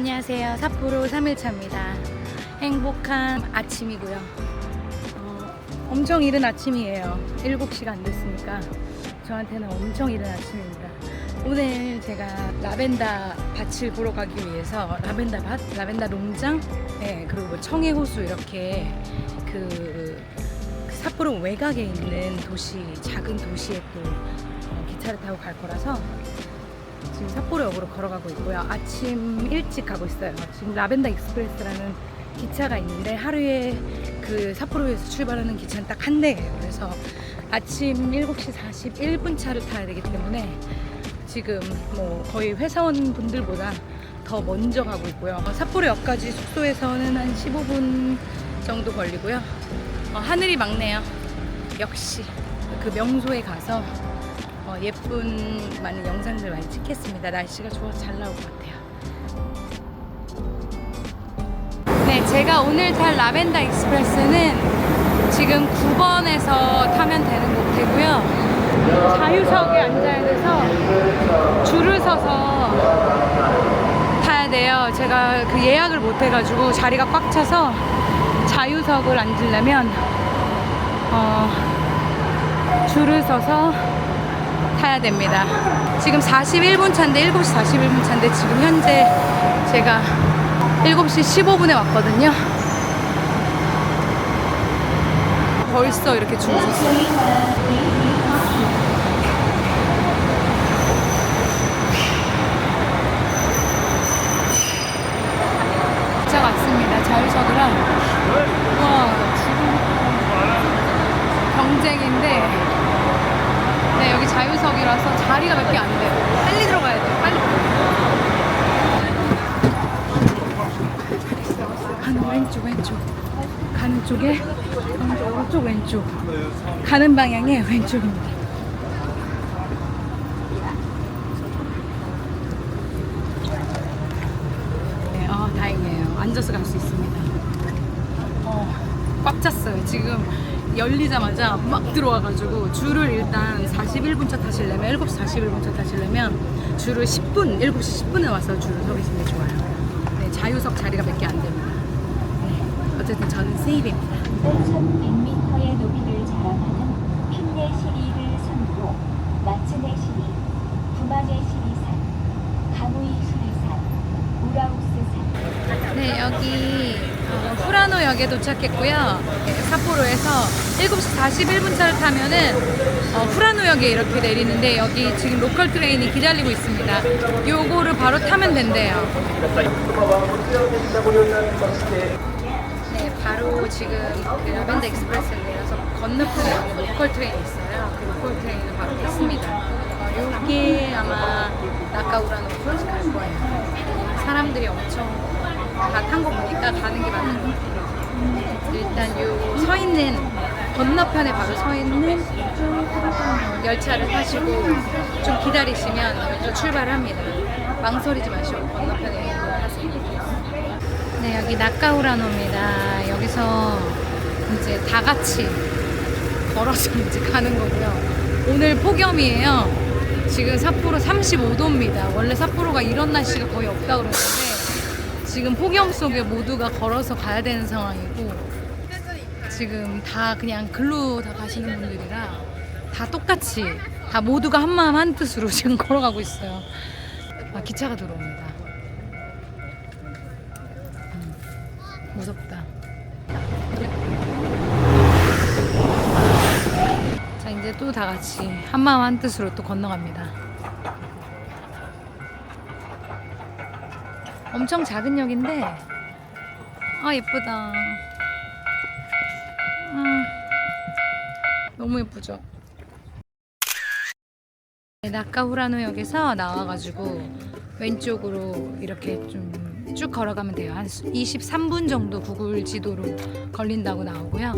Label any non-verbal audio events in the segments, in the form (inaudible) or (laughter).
안녕하세요. 삿포로 3일차입니다. 행복한 아침이고요. 어, 엄청 이른 아침이에요. 7시가 안 됐으니까 저한테는 엄청 이른 아침입니다. 오늘 제가 라벤더 밭을 보러 가기 위해서 라벤더 밭, 라벤더 농장, 네, 그리고 뭐 청해 호수 이렇게 그 삿포로 외곽에 있는 도시, 작은 도시에 또 어, 기차를 타고 갈 거라서 지금 삿포로역으로 걸어가고 있고요. 아침 일찍 가고 있어요. 지금 라벤더 익스프레스라는 기차가 있는데 하루에 그 삿포로에서 출발하는 기차는 딱 한 대예요. 그래서 아침 7시 41분 차를 타야 되기 때문에 지금 뭐 거의 회사원 분들보다 더 먼저 가고 있고요. 어, 삿포로역까지 숙소에서는 한 15분 정도 걸리고요. 어, 하늘이 맑네요. 역시 그 명소에 가서 어, 예쁜 많은 영상들 많이 찍겠습니다. 날씨가 좋아서 잘 나올 것 같아요. 네, 제가 오늘 탈 라벤더 익스프레스는 지금 9번에서 타면 되는 목표고요. 자유석에 앉아야 돼서 줄을 서서 타야 돼요. 제가 그 예약을 못 해가지고 자리가 꽉 차서 자유석을 앉으려면 어, 줄을 서서 타야 됩니다. 지금 41분 차인데 7시 41분 차인데 지금 현재 제가 7시 15분에 왔거든요. 벌써 이렇게 줄 섰어요. 진짜 왔습니다. 자유석이랑 와 경쟁인데 네, 자유석이라서 자리가 몇 개 안 돼요. 빨리 들어가야 돼요. 빨리. 가는 왼쪽, 왼쪽. 가는 쪽에 오른쪽, 왼쪽. 가는 방향에 왼쪽입니다. 네, 아, 다행이에요. 앉아서 갈 수 있습니다. 어, 꽉 찼어요. 지금 열리자마자 막 들어와가지고 줄을 일단 41분 차 타시려면 7시 41분 차 타시려면 줄을 10분 7시 10분에 와서 줄을 서 계시는 게 좋아요. 네, 자유석 자리가 몇 개 안 됩니다. 네, 어쨌든 저는 세이브입니다. 1100m의 높이를 자랑하는 핀네 시리를 선두로 마츠네 시리, 부마네 시리산, 가무이 시리산, 우라우스산, 네, 여기 어, 후라노역에 도착했고요. 네, 삿포로에서 7시 41분 차를 타면은 어, 후라노역에 이렇게 내리는데 여기 지금 로컬 트레인이 기다리고 있습니다. 요거를 바로 타면 된대요. 네, 바로 지금 그 라벤더 익스프레스를 내려서 건너편에 여기 로컬 트레인이 있어요. 그 로컬 트레인을 바로 탔습니다. 어, 요게 아마 나카우라노로 갈 거예요. 사람들이 엄청 다 탄 거 보니까 가는 게 맞는 것 같아요. 일단 요 서 있는 건너편에 바로 서 있는 열차를 타시고 좀 기다리시면 먼저 출발합니다. 망설이지 마시고 건너편에 타세요. 네, 여기 나카우라노입니다. 여기서 이제 다 같이 걸어서 이제 가는 거고요. 오늘 폭염이에요. 지금 삿포로 35도입니다. 원래 삿포로가 이런 날씨가 거의 없다 그러는데 지금 폭염 속에 모두가 걸어서 가야 되는 상황이고 지금 다 그냥 글로 다 가시는 분들이라 다 똑같이 다 모두가 한 마음 한 뜻으로 (laughs) 지금 걸어가고 있어요. 아, 기차가 들어옵니다. 음, 무섭다. 자 이제 또 다 같이 한 마음 한 뜻으로 또 건너갑니다. 엄청 작은 역인데 아 예쁘다. 아, 너무 예쁘죠? 네, 나카후라노역에서 나와가지고 왼쪽으로 이렇게 좀 쭉 걸어가면 돼요. 한 23분 정도 구글 지도로 걸린다고 나오고요.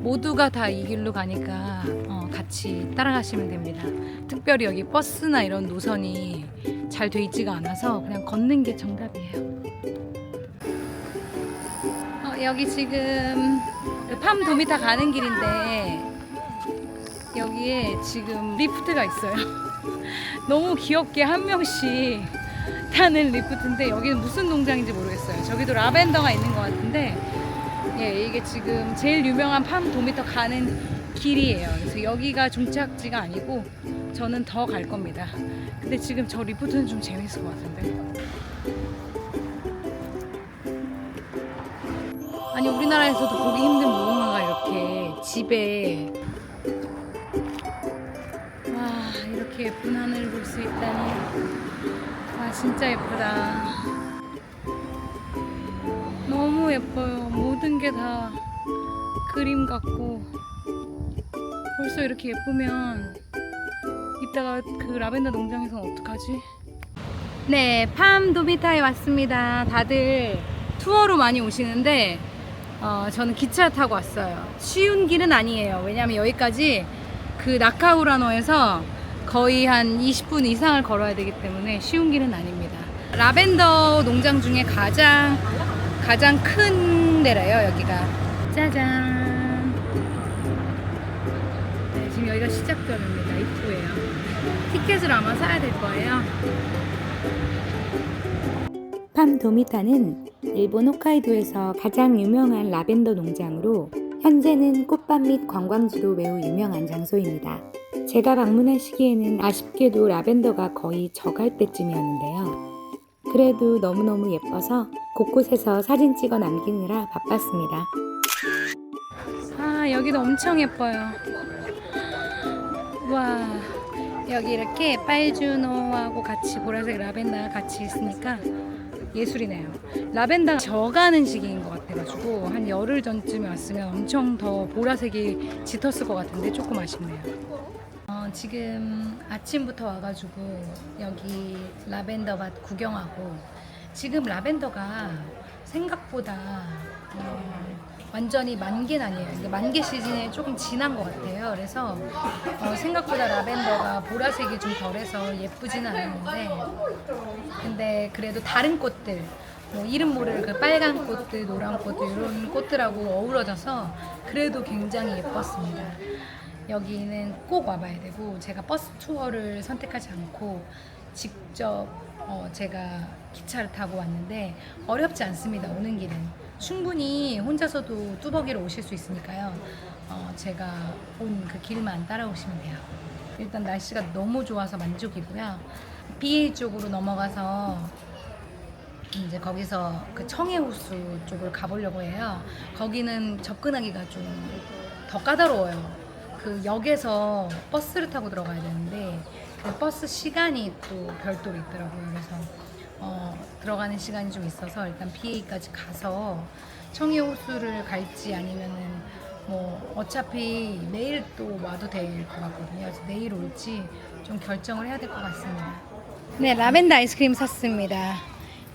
모두가 다 이 길로 가니까 어, 같이 따라가시면 됩니다. 특별히 여기 버스나 이런 노선이 잘 돼 있지가 않아서 그냥 걷는 게 정답이에요. 어, 여기 지금 팜 도미타 가는 길인데 여기에 지금 리프트가 있어요. (laughs) 너무 귀엽게 한 명씩 타는 리프트인데 여기는 무슨 농장인지 모르겠어요. 저기도 라벤더가 있는 것 같은데 예, 이게 지금 제일 유명한 팜 도미터 가는 길이에요. 그래서 여기가 종착지가 아니고 저는 더 갈 겁니다. 근데 지금 저 리프트는 좀 재밌을 것 같은데. 아니 우리나라에서도 보기 힘든 집에. 와 이렇게 예쁜 하늘을 볼수 있다니. 와 진짜 예쁘다. 너무 예뻐요. 모든 게 다 그림 같고. 벌써 이렇게 예쁘면 이따가 그 라벤더 농장에서는 어떡하지? 네, 팜 도미타에 왔습니다. 다들 투어로 많이 오시는데 어, 저는 기차 타고 왔어요. 쉬운 길은 아니에요. 왜냐하면 여기까지 그 나카우라노에서 거의 한 20분 이상을 걸어야 되기 때문에 쉬운 길은 아닙니다. 라벤더 농장 중에 가장 가장 큰 데래요 여기가. 짜잔. 네, 지금 여기가 시작점입니다. 입구예요. 티켓을 아마 사야 될 거예요. 팜 도미타는 일본 홋카이도에서 가장 유명한 라벤더 농장으로 현재는 꽃밭 및 관광지로 매우 유명한 장소입니다. 제가 방문한 시기에는 아쉽게도 라벤더가 거의 적할 때쯤이었는데요. 그래도 너무너무 예뻐서 곳곳에서 사진 찍어 남기느라 바빴습니다. 아 여기도 엄청 예뻐요. 와 여기 이렇게 빨주노하고 같이 보라색 라벤더가 같이 있으니까 예술이네요. 라벤더가 져가는 시기인 것 같아가지고 한 열흘 전쯤에 왔으면 엄청 더 보라색이 짙었을 것 같은데 조금 아쉽네요. 어, 지금 아침부터 와가지고 여기 라벤더 밭 구경하고 지금 라벤더가 생각보다 어, 완전히 만개는 아니에요. 이게 만개 시즌에 조금 지난 것 같아요. 그래서 어, 생각보다 라벤더가 보라색이 좀 덜해서 예쁘지는 않았는데 근데 그래도 다른 꽃들 뭐 이름 모를 그 빨간 꽃들, 노란 꽃들 이런 꽃들하고 어우러져서 그래도 굉장히 예뻤습니다. 여기는 꼭 와봐야 되고 제가 버스 투어를 선택하지 않고 직접 어, 제가 기차를 타고 왔는데 어렵지 않습니다. 오는 길은 충분히 혼자서도 뚜벅이로 오실 수 있으니까요. 어, 제가 온 그 길만 따라오시면 돼요. 일단 날씨가 너무 좋아서 만족이고요. BA 쪽으로 넘어가서 이제 거기서 그 청해호수 쪽을 가보려고 해요. 거기는 접근하기가 좀 더 까다로워요. 그 역에서 버스를 타고 들어가야 되는데 그 버스 시간이 또 별도로 있더라고요. 그래서 어, 들어가는 시간이 좀 있어서 일단 BA까지 가서 청해호수를 갈지 아니면은 뭐 어차피 내일 또 와도 될 것 같거든요. 그래서 내일 올지 좀 결정을 해야 될 것 같습니다. 네, 라벤더 아이스크림 샀습니다.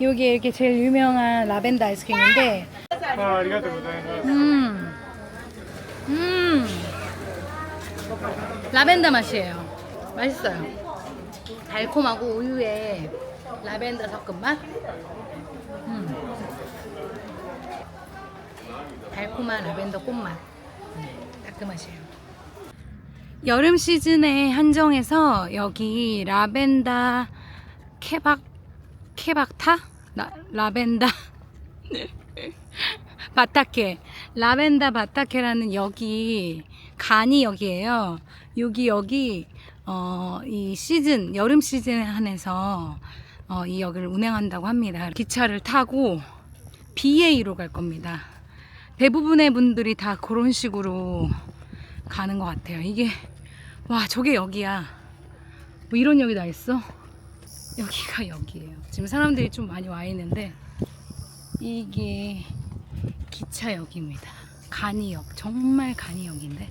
여기 이렇게 제일 유명한 라벤더 아이스크림인데 あありがとうございます。 음, 음, 라벤더 맛이에요. 맛있어요. 달콤하고 우유에 라벤더 섞은 맛. 음. 달콤한 라벤더 꽃맛. 네, 맛이에요. 여름 시즌에 한정해서 여기 라벤더 케박 케박타 라, 라벤더 (laughs) 바타케 라벤더 바타케라는 역이 간이 역이에요. 여기 여기 어, 이 시즌 여름 시즌에 한해서 어, 이 역을 운행한다고 합니다. 기차를 타고 BA로 갈 겁니다. 대부분의 분들이 다 그런 식으로 가는 것 같아요. 이게 와 저게 역이야. 뭐 이런 역이 다 있어? 여기가 역이에요. 지금 사람들이 좀 많이 와 있는데 이게 기차역입니다. 간이역 정말 간이역인데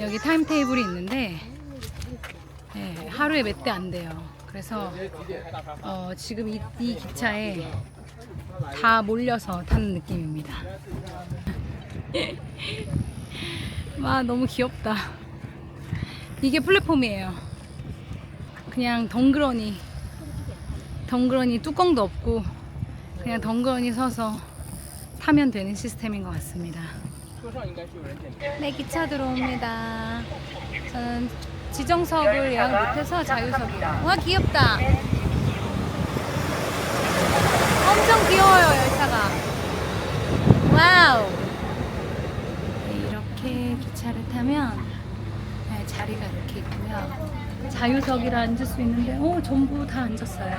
여기 타임 테이블이 있는데 예, 하루에 몇 대 안 돼요. 그래서 어, 지금 이, 이 기차에 다 몰려서 타는 느낌입니다. (laughs) 와 너무 귀엽다. 이게 플랫폼이에요. 그냥 덩그러니 덩그러니 뚜껑도 없고 그냥 덩그러니 서서 타면 되는 시스템인 것 같습니다. 네, 기차 들어옵니다. 저는 지정석을 예약 못해서 자유석이에요. 와 귀엽다. 엄청 귀여워요 열차가. 와우. 이렇게 기차를 타면 네, 자리가 이렇게 있고요. 자유석이라 앉을 수 있는데 어 전부 다 앉았어요.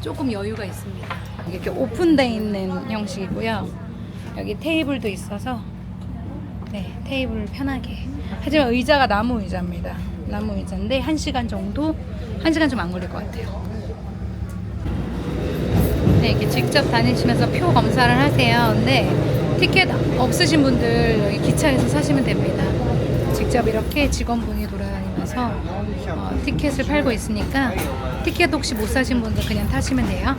조금 여유가 있습니다. 이렇게 오픈돼 있는 형식이고요. 여기 테이블도 있어서 네 테이블 편하게. 하지만 의자가 나무 의자입니다. 나무 의자인데 한 시간 정도 한 시간 좀 안 걸릴 것 같아요. 네, 이렇게 직접 다니시면서 표 검사를 하세요. 근데 티켓 없으신 분들 여기 기차에서 사시면 됩니다. 직접 이렇게 직원분이 돌아다니면서 어, 티켓을 팔고 있으니까 티켓 혹시 못 사신 분들 그냥 타시면 돼요.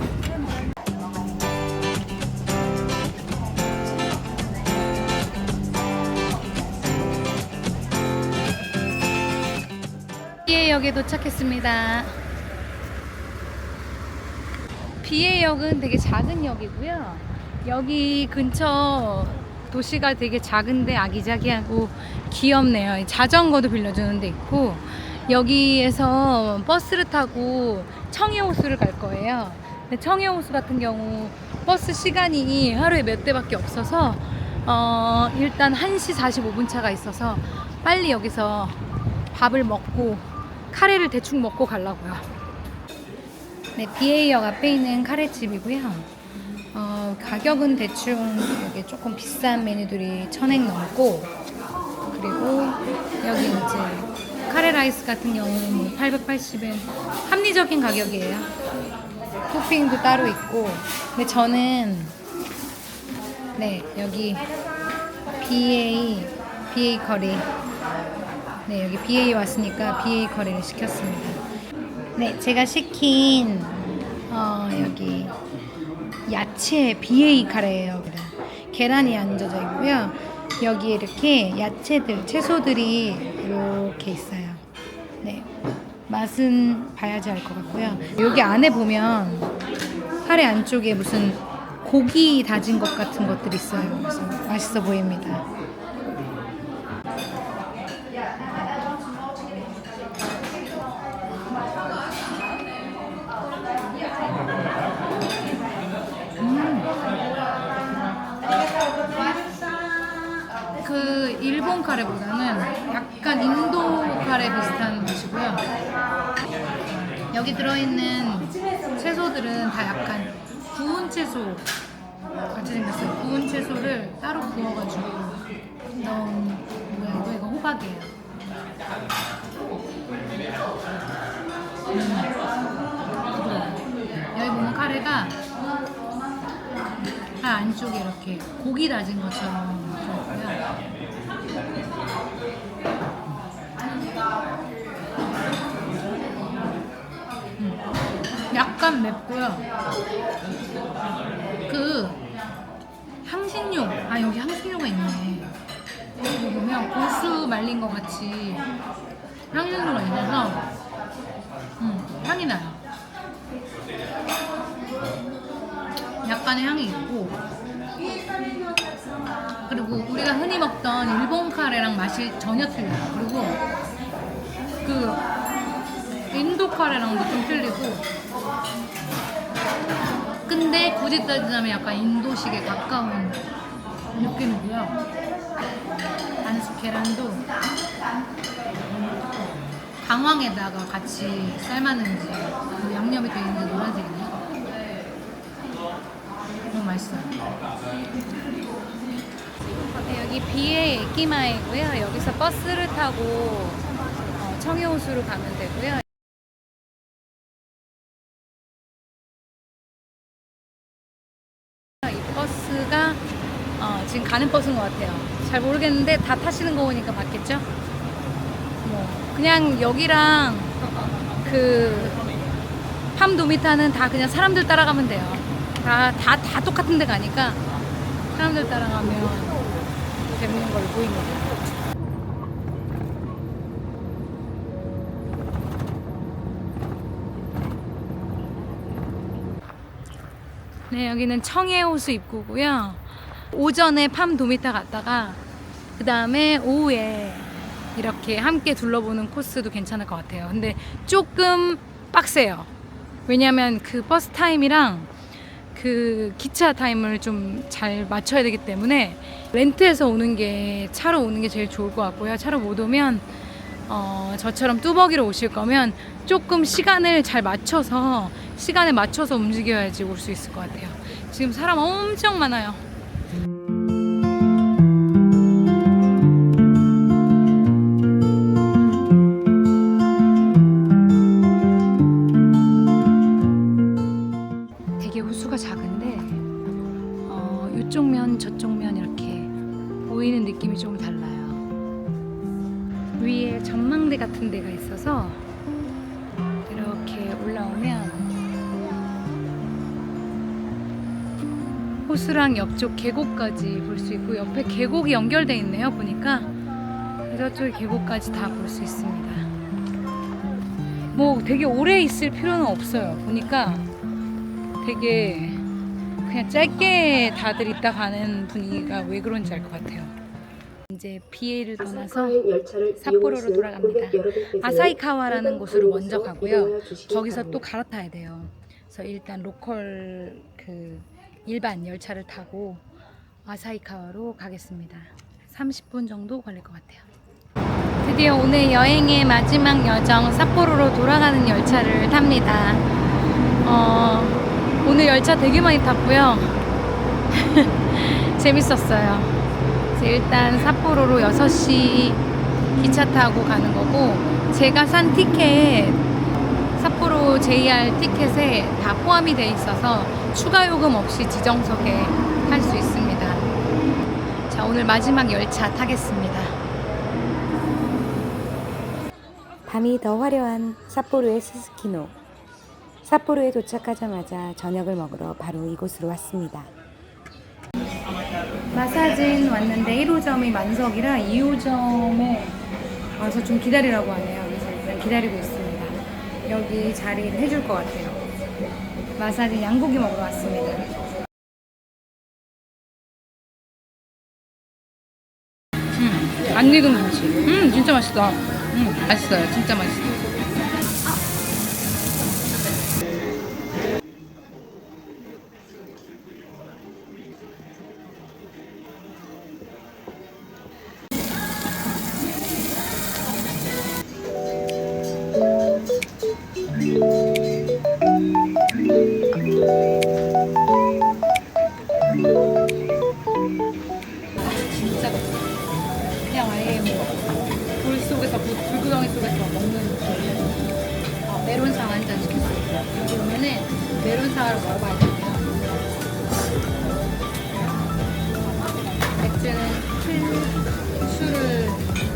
비해역에 도착했습니다. 비해역은 되게 작은 역이고요. 여기 근처 도시가 되게 작은데 아기자기하고 귀엽네요. 이 자전거도 빌려주는 데 있고 여기에서 버스를 타고 청해호수를 갈 거예요. 청해호수 같은 경우 버스 시간이 하루에 몇 대밖에 없어서 어, 일단 1시 45분 차가 있어서 빨리 여기서 밥을 먹고 카레를 대충 먹고 가려고요. 네, BA역 앞에 있는 카레집이고요. 어, 가격은 대충 여기 조금 비싼 메뉴들이 천엔 넘고 그리고 여기 이제 카레 라이스 같은 경우는 뭐 880엔 합리적인 가격이에요. 토핑도 따로 있고 근데 저는 네 여기 BA BA 커리 네 여기 BA 왔으니까 BA 커리를 시켰습니다. 네, 제가 시킨 어, 여기 야채 BA 카레예요. 계란이 얹어져 있고요. 여기에 이렇게 야채들, 채소들이 이렇게 있어요. 네, 맛은 봐야지 알 것 같고요. 여기 안에 보면 카레 안쪽에 무슨 고기 다진 것 같은 것들이 있어요. 그래서 맛있어 보입니다. 그 일본 카레보다는 약간 인도 카레 비슷한 맛이고요. 여기 들어있는 채소들은 다 약간 구운 채소 같이 생겼어요. 구운 채소를 따로 구워가지고 넣은 모양이고 이거 호박이에요. 음. 여기 보면 카레가 파 안쪽에 이렇게 고기 다진 것처럼 들어있고요. 음, 맵고요. 그 향신료, 아 여기 향신료가 있네. 여기 보면 고수 말린 것 같이 향신료가 있어서 음, 향이 나요. 약간의 향이 있고 그리고 우리가 흔히 먹던 일본 카레랑 맛이 전혀 틀려요. 그리고 그 인도 카레랑도 좀 틀리고 굳이 따지자면 약간 인도식에 가까운 느낌이고요. 안수 계란도 강황에다가 같이 삶았는지 그 양념이 되어 있는지 노란색이네요. 너무 맛있어요. 네, 여기 비의 에키마이고요. 여기서 버스를 타고 어, 청해호수로 가면 되고요. 버스가 어, 지금 가는 버스인 것 같아요. 잘 모르겠는데 다 타시는 거 보니까 맞겠죠? 뭐 그냥 여기랑 그 팜도미타는 다 그냥 사람들 따라가면 돼요. 다, 다, 다 똑같은 데 가니까 사람들 따라가면 재밌는 걸로 보입니다. 네, 여기는 청해호수 입구고요. 오전에 팜 도미타 갔다가 그 다음에 오후에 이렇게 함께 둘러보는 코스도 괜찮을 것 같아요. 근데 조금 빡세요. 왜냐면 그 버스 타임이랑 그 기차 타임을 좀 잘 맞춰야 되기 때문에 렌트해서 오는 게 차로 오는 게 제일 좋을 것 같고요. 차로 못 오면 어, 저처럼 뚜벅이로 오실 거면 조금 시간을 잘 맞춰서 시간에 맞춰서 움직여야지 올 수 있을 것 같아요. 지금 사람 엄청 많아요. 되게 호수가 작은데 어, 이쪽 면 저쪽 면 이렇게 보이는 느낌이 좀 달라요. 위에 전망대 같은 데가 있어서 이렇게 올라오면 호수랑 옆쪽 계곡까지 볼 수 있고 옆에 계곡이 연결돼 있네요 보니까 저쪽 계곡까지 다 볼 수 있습니다. 뭐 되게 오래 있을 필요는 없어요. 보니까 되게 그냥 짧게 다들 있다 가는 분위기가 왜 그런지 알 것 같아요. 이제 비에를 떠나서 삿포로로 돌아갑니다. 아사히카와라는 곳으로 먼저 가고요. 거기서 또 갈아타야 돼요. 그래서 일단 로컬 그 일반 열차를 타고 아사히카와로 가겠습니다. 30분 정도 걸릴 것 같아요. 드디어 오늘 여행의 마지막 여정 삿포로로 돌아가는 열차를 탑니다. 어, 오늘 열차 되게 많이 탔고요. (laughs) 재밌었어요. 일단 삿포로로 6시 기차 타고 가는 거고 제가 산 티켓 삿포로 JR 티켓에 다 포함이 돼 있어서 추가 요금 없이 지정석에 탈 수 있습니다. 자, 오늘 마지막 열차 타겠습니다. 밤이 더 화려한 삿포로의 스스키노. 삿포로에 도착하자마자 저녁을 먹으러 바로 이곳으로 왔습니다. 마사진 왔는데 1호점이 만석이라 2호점에 와서 좀 기다리라고 하네요. 그래서 일단 기다리고 있습니다. 여기 자리를 해줄 것 같아요. 마사진 양고기 먹으러 왔습니다. 음, 안 익은 김치. 음, 진짜 맛있다. 음, 맛있어요. 진짜 맛있어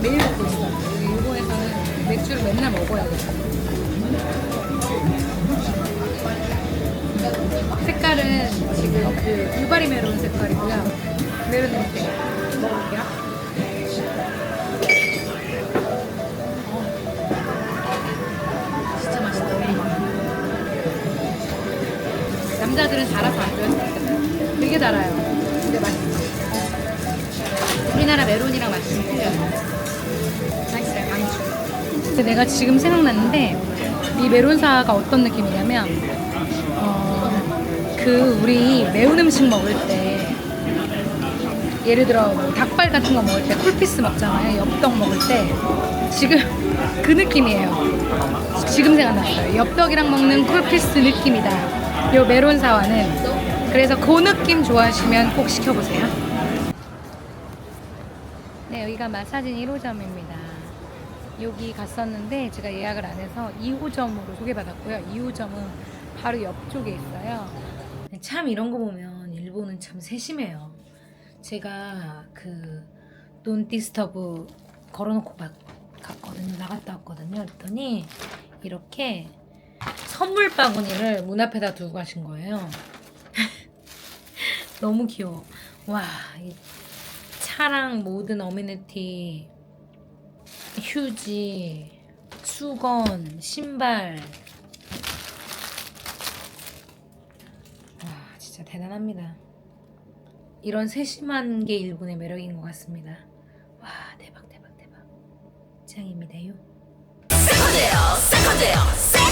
매일 먹고 있어요. 일본에서는 맥주를 맨날 먹어야 돼요. 색깔은 지금 그 유바리 메론 색깔이고요. 메론 냄새 먹어볼게요. 어. 진짜 맛있다. 남자들은 달아서 안 있어요. 되게 달아요. 근데 맛있어. 우리나라 메론이랑 맛이 좀 틀려요. 근데 내가 지금 생각났는데 이 메론사가 어떤 느낌이냐면 어, 그 우리 매운 음식 먹을 때 예를 들어 뭐 닭발 같은 거 먹을 때 쿨피스 먹잖아요. 엽떡 먹을 때 지금 (laughs) 그 느낌이에요. 지금 생각났어요. 엽떡이랑 먹는 쿨피스 느낌이다. 요 메론 사와는 그래서 그 느낌 좋아하시면 꼭 시켜보세요. 네, 여기가 마사진 1호점입니다. 여기 갔었는데 제가 예약을 안 해서 2호점으로 소개받았고요. 2호점은 바로 옆쪽에 있어요. 참 이런 거 보면 일본은 참 세심해요. 제가 그 논디스터브 걸어놓고 가- 갔거든요. 나갔다 왔거든요. 그랬더니 이렇게 선물 바구니를 문 앞에다 두고 가신 거예요. (laughs) 너무 귀여워. 와, 이 차랑 모든 어메니티, 휴지, 수건, 신발. 와, 진짜 대단합니다. 이런 세심한 게 일본의 매력인 것 같습니다. 와, 대박, 대박, 대박. 짱입니다요. 세컨드예요 세컨드예요